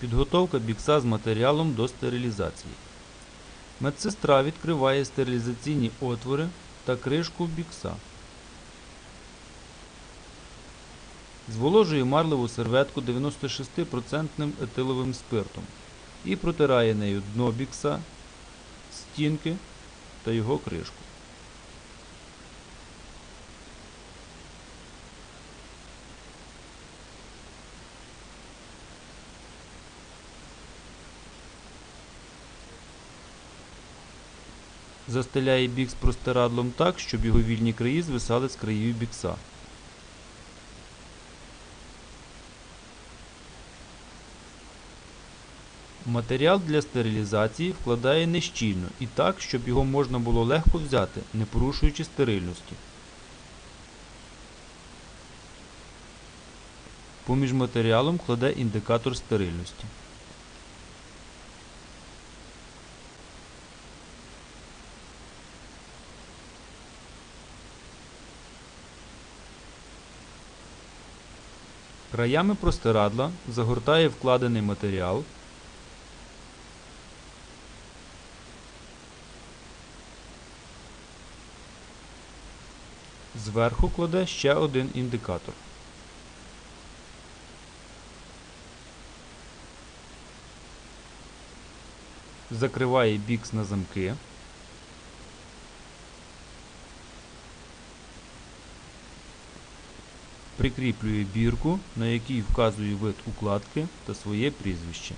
Підготовка бікса з матеріалом до стерилізації. Медсестра відкриває стерилізаційні отвори та кришку бікса. Зволожує марлеву серветку 96% етиловим спиртом і протирає нею дно бікса, стінки та його кришку. Застеляє бікс простирадлом так, щоб його вільні краї звисали з країв бікса. Матеріал для стерилізації вкладає нещільно і так, щоб його можна було легко взяти, не порушуючи стерильності. Поміж матеріалом кладе індикатор стерильності. Краями простирадла загортає вкладений матеріал. Зверху кладе ще один індикатор. Закриває бікс на замки. Прикріплює бірку, на якій вказує вид укладки та своє прізвище.